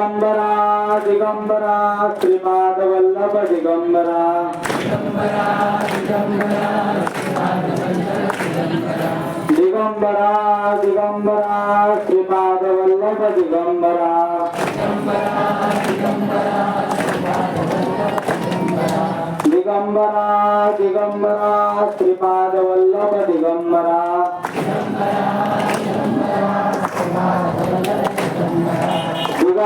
Digambara Digambara శ్రీమాధవల్లభ Digambara Digambara Digambara Sripada Vallabha Digambara Digambara Digambara Sripada Vallabha Digambara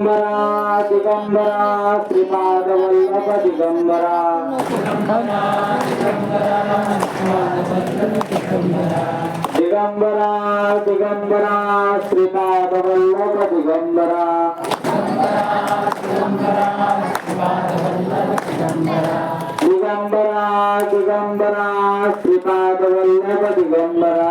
Digambara Digambara Sripada Vallabha Digambara Digambara Digambara Sripada Vallabha Digambara Digambara Digambara Sripada Vallabha Digambara